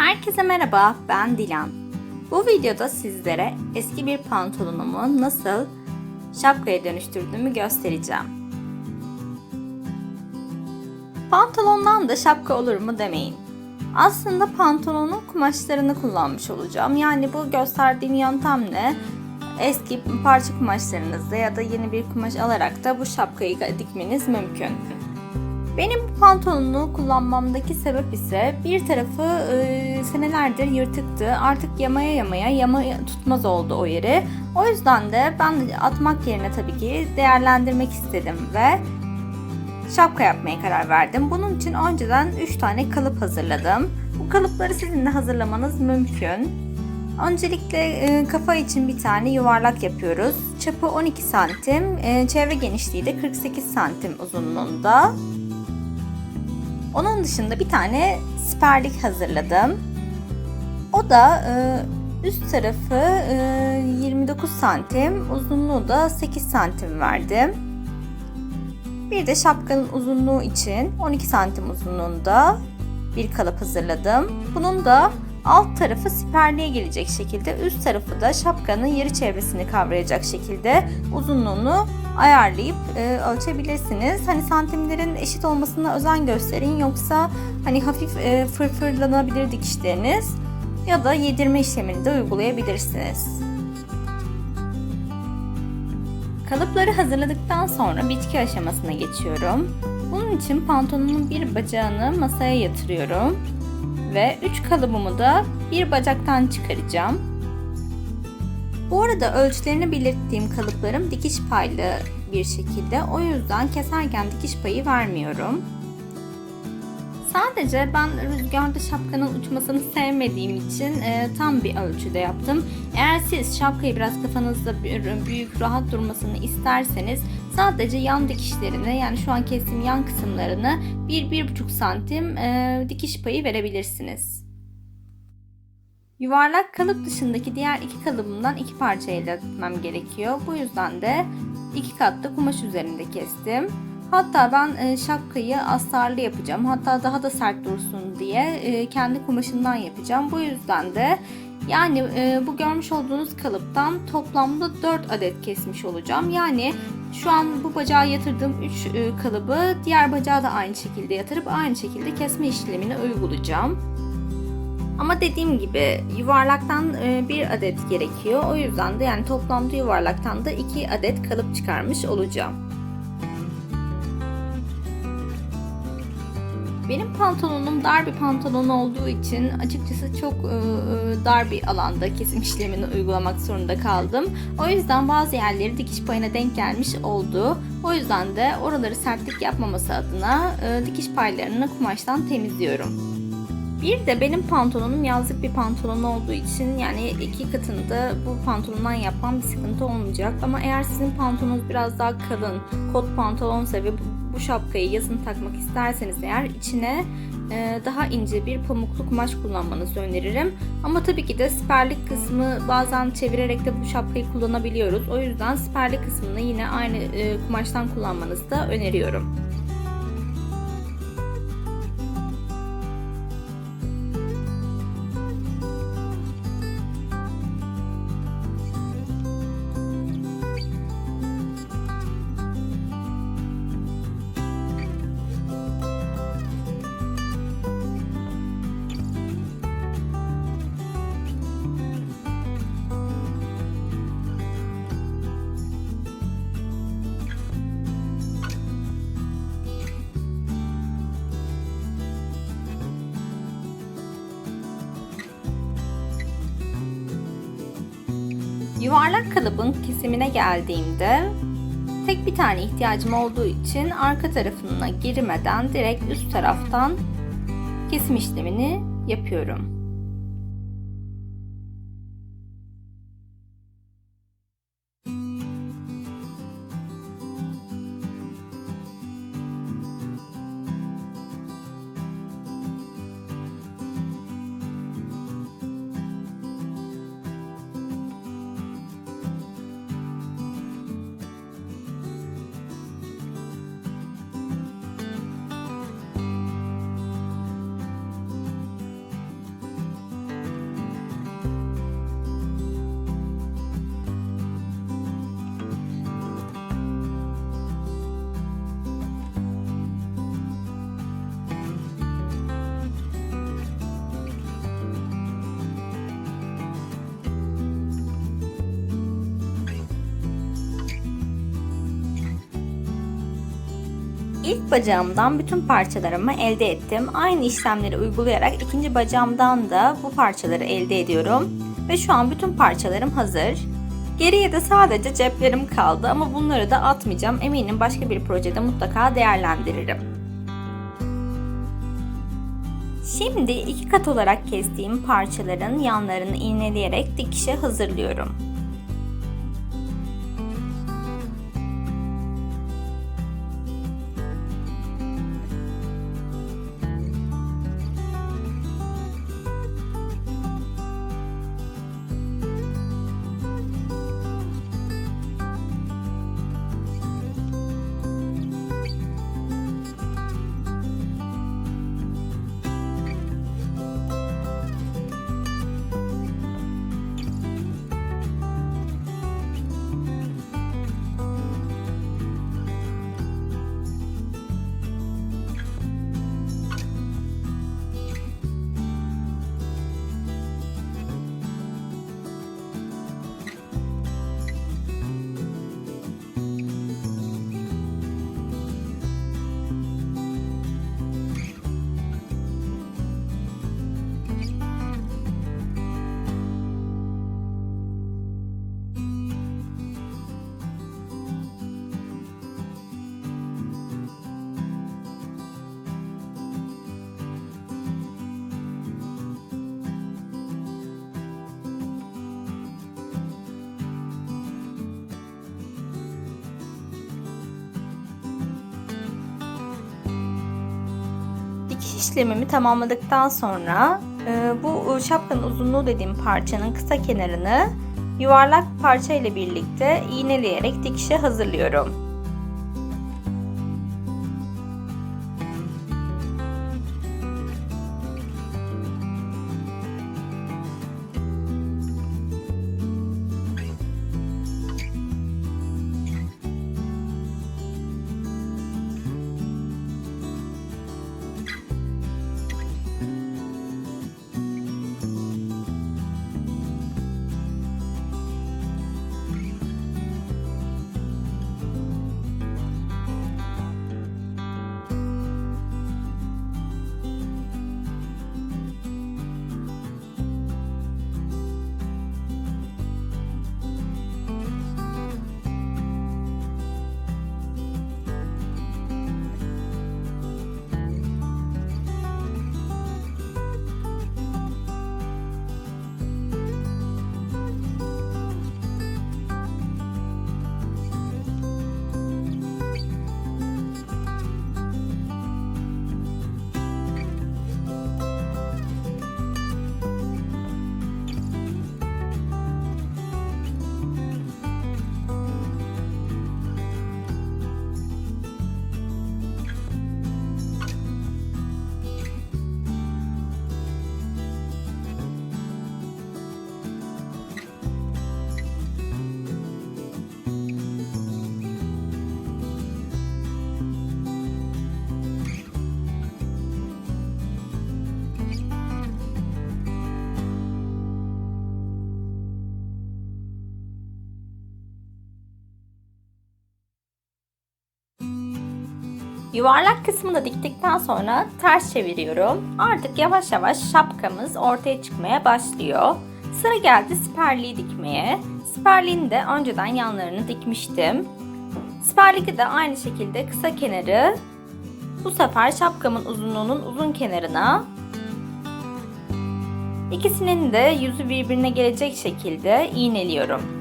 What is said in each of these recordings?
Herkese merhaba, ben Dilan. Bu videoda sizlere eski bir pantolonumu nasıl şapkaya dönüştürdüğümü göstereceğim. Pantolondan da şapka olur mu demeyin. Aslında pantolonun kumaşlarını kullanmış olacağım. Yani bu gösterdiğim yöntemle eski parça kumaşlarınızda ya da yeni bir kumaş alarak da bu şapkayı dikmeniz mümkün. Benim bu pantolonu kullanmamdaki sebep ise bir tarafı e, senelerdir yırtıktı. Artık yamaya yamaya yama tutmaz oldu o yeri. O yüzden de ben atmak yerine tabii ki değerlendirmek istedim ve şapka yapmaya karar verdim. Bunun için önceden 3 tane kalıp hazırladım. Bu kalıpları sizin de hazırlamanız mümkün. Öncelikle e, kafa için bir tane yuvarlak yapıyoruz. Çapı 12 santim, e, çevre genişliği de 48 santim uzunluğunda. Onun dışında bir tane siperlik hazırladım. O da e, üst tarafı 29 santim, uzunluğu da 8 santim verdim. Bir de şapkanın uzunluğu için 12 santim uzunluğunda bir kalıp hazırladım. Bunun da alt tarafı siperliğe gelecek şekilde, üst tarafı da şapkanın yarı çevresini kavrayacak şekilde uzunluğunu ayarlayıp e, ölçebilirsiniz. Hani santimlerin eşit olmasına özen gösterin yoksa hani hafif e, fırfırlanabilir dikişleriniz ya da yedirme işlemini de uygulayabilirsiniz. Kalıpları hazırladıktan sonra bitki aşamasına geçiyorum. Bunun için pantolonun bir bacağını masaya yatırıyorum ve 3 kalıbımı da bir bacaktan çıkaracağım. Bu arada ölçülerini belirttiğim kalıplarım dikiş paylı bir şekilde o yüzden keserken dikiş payı vermiyorum. Sadece ben rüzgarda şapkanın uçmasını sevmediğim için e, tam bir ölçüde yaptım. Eğer siz şapkayı biraz kafanızda büyük rahat durmasını isterseniz sadece yan dikişlerine yani şu an kestiğim yan kısımlarını 1-1,5 santim e, dikiş payı verebilirsiniz. Yuvarlak kalıp dışındaki diğer iki kalıbımdan iki parça elde etmem gerekiyor. Bu yüzden de iki katlı kumaş üzerinde kestim. Hatta ben e, şapkayı astarlı yapacağım. Hatta daha da sert dursun diye e, kendi kumaşından yapacağım. Bu yüzden de yani e, bu görmüş olduğunuz kalıptan toplamda 4 adet kesmiş olacağım. Yani şu an bu bacağa yatırdığım 3 kalıbı diğer bacağı da aynı şekilde yatırıp aynı şekilde kesme işlemini uygulayacağım. Ama dediğim gibi yuvarlaktan bir adet gerekiyor. O yüzden de yani toplamda yuvarlaktan da 2 adet kalıp çıkarmış olacağım. Benim pantolonum dar bir pantolon olduğu için açıkçası çok e, e, dar bir alanda kesim işlemini uygulamak zorunda kaldım. O yüzden bazı yerleri dikiş payına denk gelmiş oldu. O yüzden de oraları sertlik yapmaması adına e, dikiş paylarını kumaştan temizliyorum. Bir de benim pantolonum yazlık bir pantolon olduğu için yani iki katında bu pantolondan yapmam bir sıkıntı olmayacak. Ama eğer sizin pantolonunuz biraz daha kalın, kot pantolonsa ve bu şapkayı yazın takmak isterseniz eğer içine e, daha ince bir pamuklu kumaş kullanmanızı öneririm. Ama tabii ki de siperlik kısmı bazen çevirerek de bu şapkayı kullanabiliyoruz. O yüzden siperlik kısmını yine aynı e, kumaştan kullanmanızı da öneriyorum. Yuvarlak kalıbın kesimine geldiğimde tek bir tane ihtiyacım olduğu için arka tarafına girmeden direkt üst taraftan kesim işlemini yapıyorum. İlk bacağımdan bütün parçalarımı elde ettim. Aynı işlemleri uygulayarak ikinci bacağımdan da bu parçaları elde ediyorum. Ve şu an bütün parçalarım hazır. Geriye de sadece ceplerim kaldı ama bunları da atmayacağım. Eminim başka bir projede mutlaka değerlendiririm. Şimdi iki kat olarak kestiğim parçaların yanlarını iğneleyerek dikişe hazırlıyorum. Dikiş işlemimi tamamladıktan sonra e, bu şapkanın uzunluğu dediğim parçanın kısa kenarını yuvarlak parça ile birlikte iğneleyerek dikişe hazırlıyorum. Yuvarlak kısmını da diktikten sonra ters çeviriyorum. Artık yavaş yavaş şapkamız ortaya çıkmaya başlıyor. Sıra geldi siperliği dikmeye. Siperliğini de önceden yanlarını dikmiştim. Siperliği de aynı şekilde kısa kenarı bu sefer şapkamın uzunluğunun uzun kenarına ikisinin de yüzü birbirine gelecek şekilde iğneliyorum.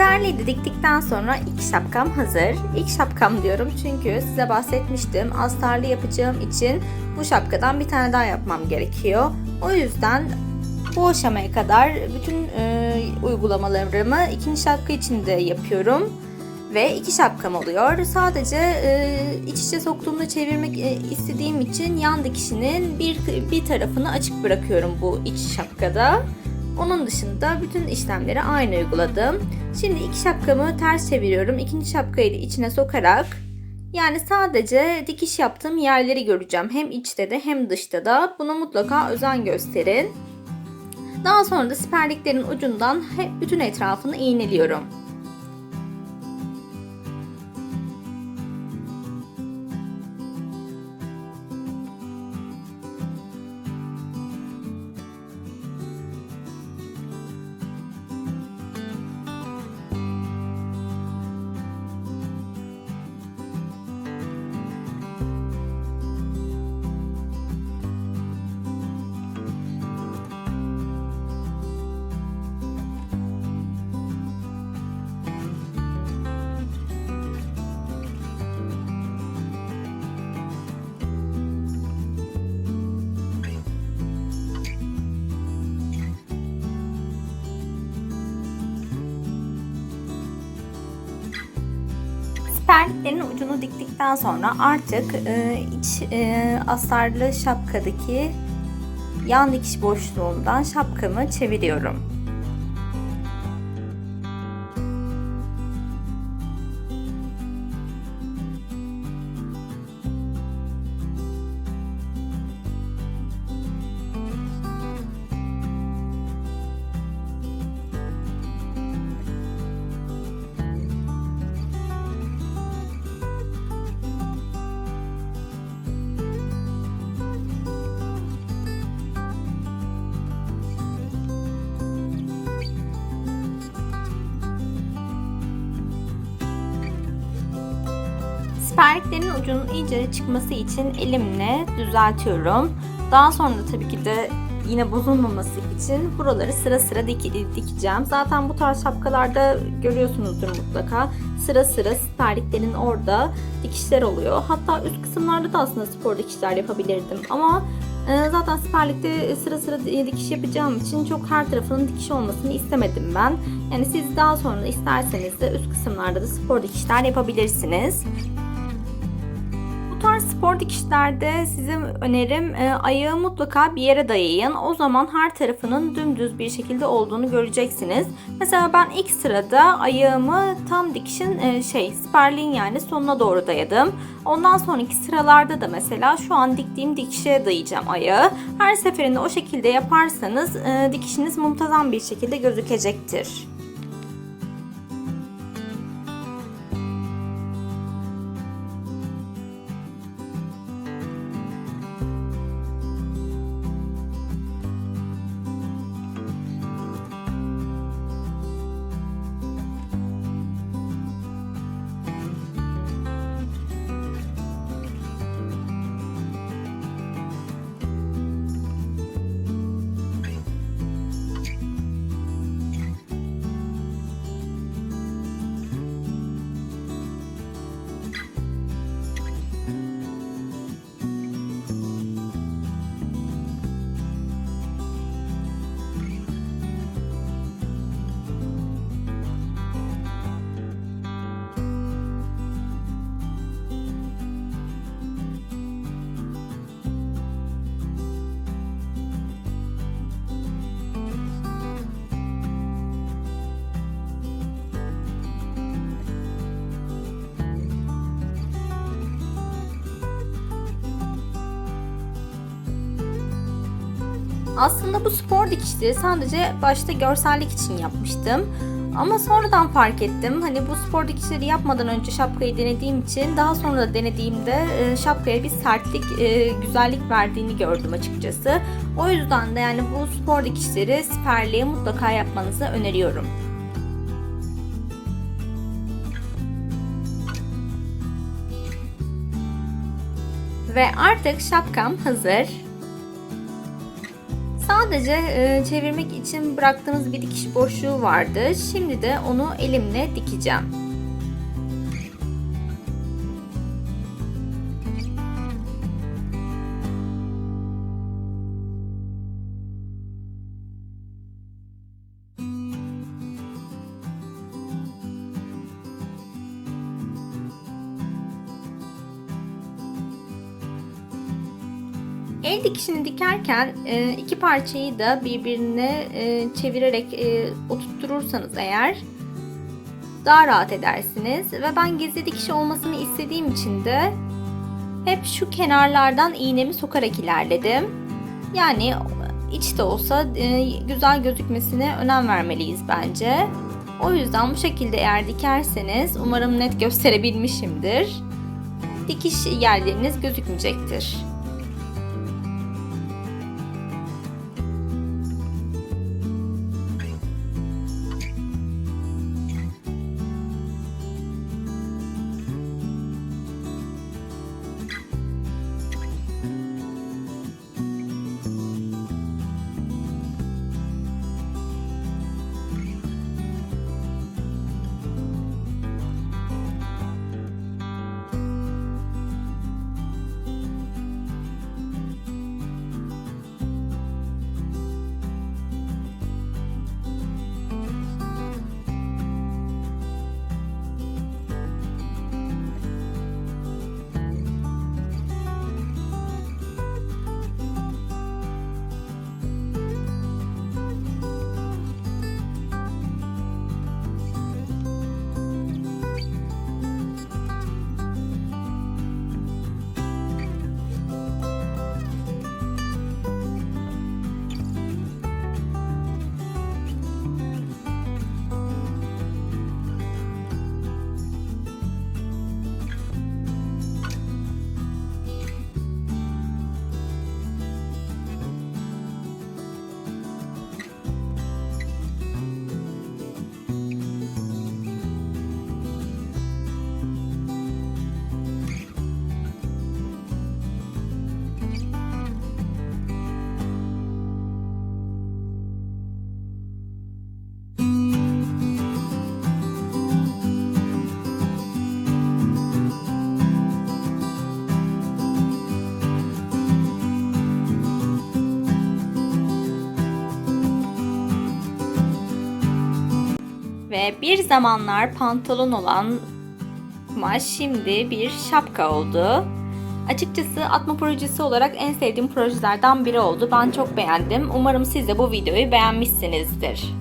Siperliği de diktikten sonra ilk şapkam hazır. İlk şapkam diyorum çünkü size bahsetmiştim. Astarlı yapacağım için bu şapkadan bir tane daha yapmam gerekiyor. O yüzden bu aşamaya kadar bütün e, uygulamalarımı ikinci şapka için de yapıyorum. Ve iki şapkam oluyor. Sadece e, iç içe soktuğumda çevirmek e, istediğim için yan dikişinin bir, bir tarafını açık bırakıyorum bu iç şapkada. Onun dışında bütün işlemleri aynı uyguladım. Şimdi iki şapkamı ters çeviriyorum. İkinci şapkayı da içine sokarak yani sadece dikiş yaptığım yerleri göreceğim. Hem içte de hem dışta da. Buna mutlaka özen gösterin. Daha sonra da siperliklerin ucundan bütün etrafını iğneliyorum. Siperliklerin ucunu diktikten sonra artık e, iç e, astarlı şapkadaki yan dikiş boşluğundan şapkamı çeviriyorum. Siperliklerin ucunun iyice çıkması için elimle düzeltiyorum. Daha sonra da tabii ki de yine bozulmaması için buraları sıra sıra dik- dikeceğim. Zaten bu tarz şapkalarda görüyorsunuzdur mutlaka. Sıra sıra siperliklerin orada dikişler oluyor. Hatta üst kısımlarda da aslında spor dikişler yapabilirdim. Ama e, zaten siperlikte sıra sıra dikiş yapacağım için çok her tarafının dikiş olmasını istemedim ben. Yani siz daha sonra isterseniz de üst kısımlarda da spor dikişler yapabilirsiniz. Tarz spor dikişlerde size önerim e, ayağı mutlaka bir yere dayayın. O zaman her tarafının dümdüz bir şekilde olduğunu göreceksiniz. Mesela ben ilk sırada ayağımı tam dikişin e, şey siperliğin yani sonuna doğru dayadım. Ondan sonraki sıralarda da mesela şu an diktiğim dikişe dayayacağım ayağı. Her seferinde o şekilde yaparsanız e, dikişiniz muntazam bir şekilde gözükecektir. Aslında bu spor dikişleri sadece başta görsellik için yapmıştım. Ama sonradan fark ettim. Hani bu spor dikişleri yapmadan önce şapkayı denediğim için daha sonra da denediğimde e, şapkaya bir sertlik, e, güzellik verdiğini gördüm açıkçası. O yüzden de yani bu spor dikişleri siperliğe mutlaka yapmanızı öneriyorum. Ve artık şapkam hazır. Sadece e, çevirmek için bıraktığınız bir dikiş boşluğu vardı. Şimdi de onu elimle dikeceğim. El dikişini dikerken e, iki parçayı da birbirine e, çevirerek e, oturtturursanız eğer daha rahat edersiniz. Ve ben gizli dikiş olmasını istediğim için de hep şu kenarlardan iğnemi sokarak ilerledim. Yani içte olsa güzel gözükmesine önem vermeliyiz bence. O yüzden bu şekilde eğer dikerseniz umarım net gösterebilmişimdir. Dikiş yerleriniz gözükmeyecektir. Bir zamanlar pantolon olan kumaş şimdi bir şapka oldu. Açıkçası atma projesi olarak en sevdiğim projelerden biri oldu. Ben çok beğendim. Umarım siz de bu videoyu beğenmişsinizdir.